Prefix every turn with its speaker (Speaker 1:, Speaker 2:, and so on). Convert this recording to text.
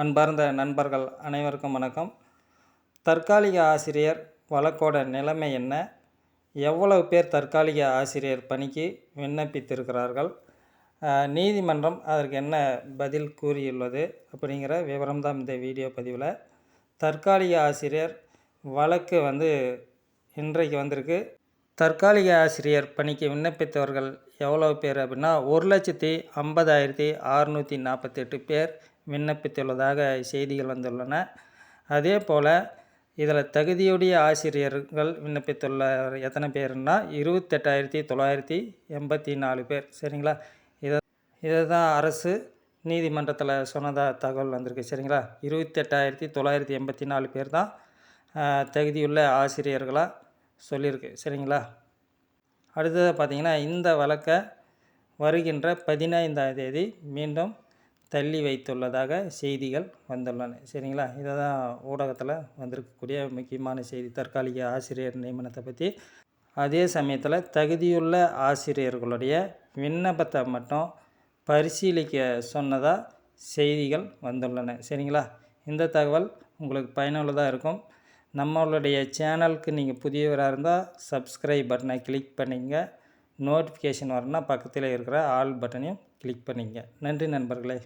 Speaker 1: அன்பார்ந்த நண்பர்கள் அனைவருக்கும் வணக்கம். தற்காலிக ஆசிரியர் வழக்கோட நிலைமை என்ன? எவ்வளவு பேர் தற்காலிக ஆசிரியர் பணிக்கு விண்ணப்பித்திருக்கிறார்கள்? நீதிமன்றம் அதற்கு என்ன பதில் கூறியுள்ளது அப்படிங்கிற விவரம் தான் இந்த வீடியோ பதிவில். தற்காலிக ஆசிரியர் வழக்கு வந்து இன்றைக்கு வந்திருக்கு. தற்காலிக ஆசிரியர் பணிக்கு விண்ணப்பித்தவர்கள் எவ்வளோ பேர் அப்படின்னா ஒரு லட்சத்தி ஐம்பதாயிரத்தி அறுநூற்றி நாற்பத்தெட்டு பேர் விண்ணப்பித்துள்ளதாக செய்திகள் வந்துள்ளன. அதே போல் இதில் தகுதியுடைய ஆசிரியர்கள் விண்ணப்பித்துள்ள எத்தனை பேருன்னா இருபத்தெட்டாயிரத்தி தொள்ளாயிரத்தி எண்பத்தி நாலு பேர். சரிங்களா? இதை இதை தான் அரசு நீதிமன்றத்தில் சொன்னதாக தகவல் வந்திருக்கு. சரிங்களா? இருபத்தெட்டாயிரத்தி தொள்ளாயிரத்தி எண்பத்தி நாலு பேர் தான் தகுதியுள்ள ஆசிரியர்களாக சொல்லியிருக்கு. சரிங்களா? அடுத்தது பார்த்திங்கன்னா இந்த வழக்கை வருகின்ற பதினைந்தாம் தேதி மீண்டும் தள்ளி வைத்துள்ளதாக செய்திகள் வந்துள்ளன. சரிங்களா? இதை தான் ஊடகத்தில் வந்திருக்கக்கூடிய முக்கியமான செய்தி. தற்காலிக ஆசிரியர் நியமனத்தை பற்றி அதே சமயத்தில் தகுதியுள்ள ஆசிரியர்களுடைய விண்ணப்பத்தை மட்டும் பரிசீலிக்க சொன்னதாக செய்திகள் வந்துள்ளன. சரிங்களா? இந்த தகவல் உங்களுக்கு பயனுள்ளதாக இருக்கும். நம்மளுடைய சேனலுக்கு நீங்கள் புதியவராக இருந்தால் சப்ஸ்கிரைப் பட்டனை கிளிக் பண்ணிங்க. நோட்டிஃபிகேஷன் வரணும்னா பக்கத்தில் இருக்கிற ஆல் பட்டனையும் கிளிக் பண்ணிங்க நன்றி நண்பர்களே.